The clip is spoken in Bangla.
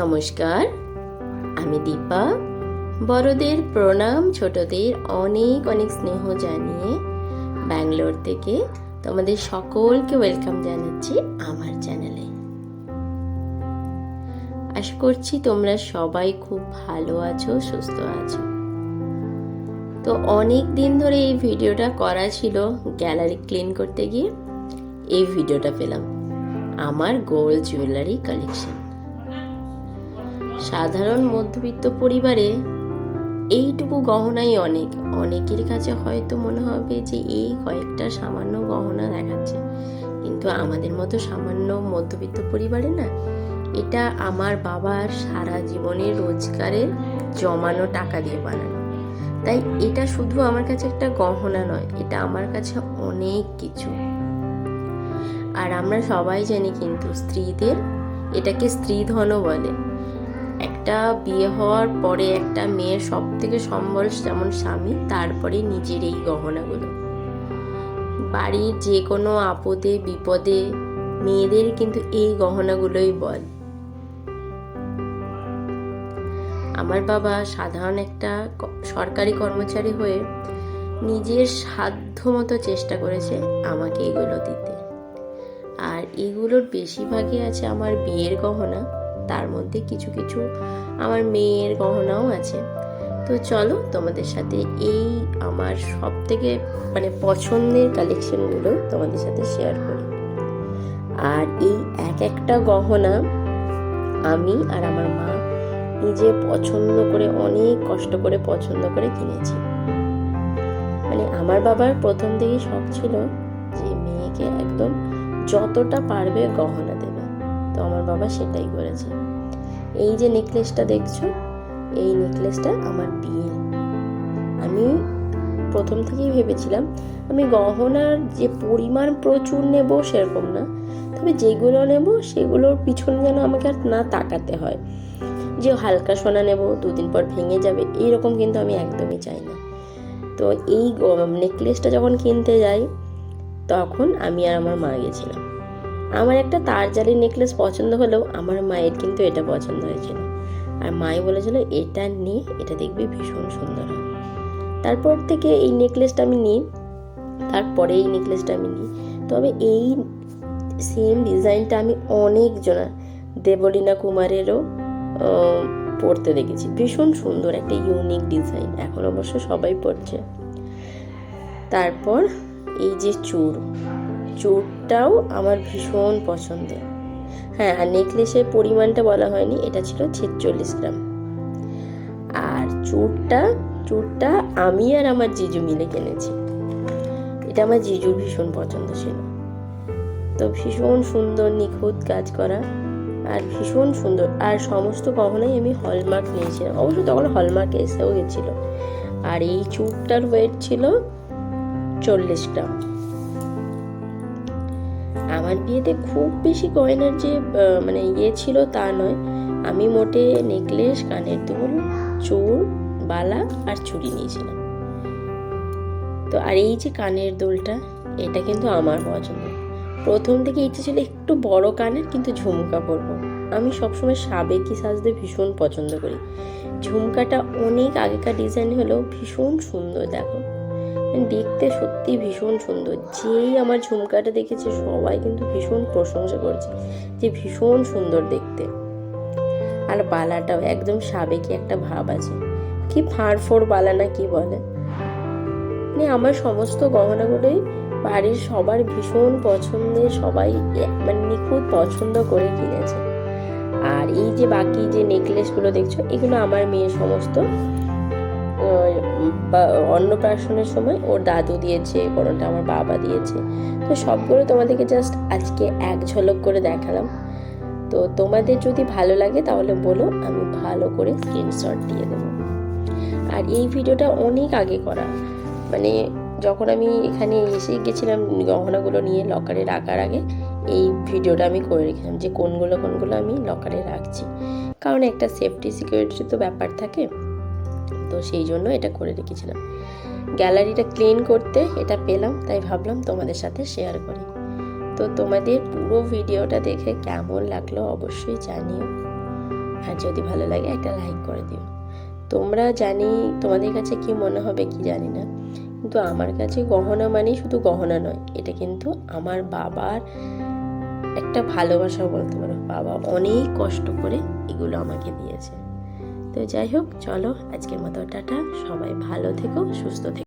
নমস্কার, আমি দীপা। বড়দের প্রণাম, ছোটদের অনেক অনেক স্নেহ জানিয়ে ব্যাঙ্গালোর থেকে তোমাদের সকলকে ওয়েলকাম জানাচ্ছি আমার চ্যানেলে। আশা করছি তোমরা সবাই খুব ভালো আছো, সুস্থ আছো। তো অনেক দিন ধরে এই ভিডিওটা করা ছিল গ্যালারি ক্লিন করতে গিয়ে, এই ভিডিওটা পেলাম। আমার গোল্ড জুয়েলারি কালেকশন। সাধারণ মধ্যবিত্ত পরিবারে এইটুকু গহনাই অনেক। অনেকের কাছে হয়তো মনে হবে যে এই কয়েকটা সামান্য গহনা দেখাচ্ছে। কিন্তু আমাদের মতো সামান্য মধ্যবিত্ত পরিবারে না, এটা আমার বাবার সারা জীবনের রোজগারের জমানো টাকা দিয়ে বানানো। তাই এটা শুধু আমার কাছে একটা গহনা নয়, এটা আমার কাছে অনেক কিছু। আর আমরা সবাই জানি কিন্তু স্ত্রীদের এটাকে স্ত্রীধনও বলে। একটা বিয়ে হওয়ার পরে একটা মেয়ের সব থেকে সম্বল যেমন স্বামী, তারপরে নিজের এই গহনাগুলো। বাড়ির যে কোনো আপদে, বিপদে মেয়েদের কিন্তু এই গহনাগুলোই বল। আমার বাবা সাধারণ একটা সরকারি কর্মচারী হয়ে নিজের সাধ্য মতো চেষ্টা করেছে আমাকে এগুলো দিতে। আর এগুলোর বেশিরভাগই আছে আমার বিয়ের গহনা। তার মধ্যে কিছু কিছু আমার মেয়ের গহনাও আছে। তো চলো তোমাদের সাথে এই আমার সব থেকে মানে পছন্দের কালেকশনগুলো তোমাদের সাথে শেয়ার করি। আর এই এক একটা গহনা আমি আর আমার মা নিজে পছন্দ করে, অনেক কষ্ট করে পছন্দ করে কিনেছি। মানে আমার বাবার প্রথম থেকেই শখ ছিল যে মেয়েকে একদম যতটা পারবে গহনা তো আমার বাবা সেটাই করেছে। এই যে নেকলেসটা দেখছ, এই নেকলেসটা আমার বিয়ে। আমি প্রথম থেকেই ভেবেছিলাম, আমি গহনার যে পরিমাণ প্রচুর নেব সেরকম না, তবে যেগুলো নেব সেগুলোর পিছনে যেন আমাকে আর না তাকাতে হয়। যে হালকা সোনা নেব, দুদিন পর ভেঙে যাবে এইরকম কিন্তু আমি একদমই চাই না। তো এই নেকলেসটা যখন কিনতে যাই, তখন আমি আর আমার মা গেছিলাম। আমার একটা তার জালির নেকলেস পছন্দ হলেও আমার মায়ের কিন্তু এটা পছন্দ হয়েছিল। আর মাই বলেছিল, এটা নিয়ে এটা দেখবি ভীষণ সুন্দর হয়। তারপর থেকে এই নেকলেসটা আমি নিই, তারপরে এই নেকলেসটা আমি নিই। তবে এই সেম ডিজাইনটা আমি অনেক জনা দেবলীনা কুমারেরও পরতে দেখেছি। ভীষণ সুন্দর, একটা ইউনিক ডিজাইন এখন অবশ্য সবাই পরছে। তারপর এই যে চূড় চূড়টাও আমার ভীষণ পছন্দের। হ্যাঁ আর নেকলেসের পরিমাণটা বলা হয়নি, এটা ছিল ছেচল্লিশ গ্রাম। আর চূড়টা চূড়টা আমি আর আমার জিজু মিলে কিনেছি। এটা আমার জিজুর ভীষণ পছন্দ ছিল। তো ভীষণ সুন্দর, নিখুঁত কাজ করা আর ভীষণ সুন্দর। আর সমস্ত গহনাই আমি হলমার্ক নিয়েছিলাম। অবশ্য তখন হলমার্ক এসেও গেছিল। আর এই চূড়টার ওয়েট ছিল চল্লিশ গ্রাম। আমার বিয়েতে খুব বেশি গয়নার যে মানে ইয়ে ছিল তা নয়। আমি মোটে নেকলেস, কানের দুল, চুল, বালা আর চুড়ি নিয়েছিলাম। তো আর এই যে কানের দুলটা, এটা কিন্তু আমার পছন্দ। প্রথম থেকে ইচ্ছে ছিল একটু বড় কানের, কিন্তু ঝুমকা পরবো। আমি সবসময় সাবেকি সাজতে ভীষণ পছন্দ করি। ঝুমকাটা অনেক আগেকার ডিজাইন হলেও ভীষণ সুন্দর দেখো। দেখতে সত্যি ভীষণ সুন্দর। যেই আমার ঝুমকাটা দেখেছে, সবাই কিন্তু ভীষণ প্রশংসা করছে যে ভীষণ সুন্দর দেখতে। আর বালাটাও একদম সাবেকি একটা ভাব আছে। কি ফাঁড় ফোড় বালা না কি বলে? মানে আমার সমস্ত গহনাগুলোই বাড়ির সবার ভীষণ পছন্দের, সবাই মানে নিখুঁত পছন্দ করে কিনেছে। আর এই যে বাকি যে নেকলেসগুলো দেখছ, এগুলো আমার মেয়ের সমস্ত অন্নপ্রাশনের সময় ওর দাদু দিয়েছে কোনোটা আমার বাবা দিয়েছে। তো সবগুলো তোমাদেরকে জাস্ট আজকে এক ঝলক করে দেখালাম। তো তোমাদের যদি ভালো লাগে তাহলে বলো, আমি ভালো করে স্ক্রিনশট দিয়ে দেবো। আর এই ভিডিওটা অনেক আগে করা। মানে যখন আমি এখানে এসে গেছিলাম গহনাগুলো নিয়ে লকারে রাখার আগে, এই ভিডিওটা আমি করে রেখেছিলাম যে কোনগুলো কোনগুলো আমি লকারে রাখছি। কারণ একটা সেফটি সিকিউরিটির তো ব্যাপার থাকে। তো সেই জন্য এটা করে রেখেছিলাম। গ্যালারিটা ক্লিন করতে এটা পেলাম, তাই ভাবলাম তোমাদের সাথে শেয়ার করি। তো তোমাদের পুরো ভিডিওটা দেখে কেমন লাগল অবশ্যই জানিও। আর যদি ভালো লাগে একটা লাইক করে দিও। তোমরা জানি তোমাদের কাছে কি মনে হবে কি জানি না। কিন্তু আমার কাছে গহনা মানেই শুধু গহনা নয়, এটা কিন্তু আমার বাবার একটা ভালোবাসা বলতে পারো। বাবা অনেক কষ্ট করে এগুলো আমাকে দিয়েছে। তো যাই হোক চলো আজকের মতো টাটা। সবাই ভালো থেকো সুস্থ থেকো।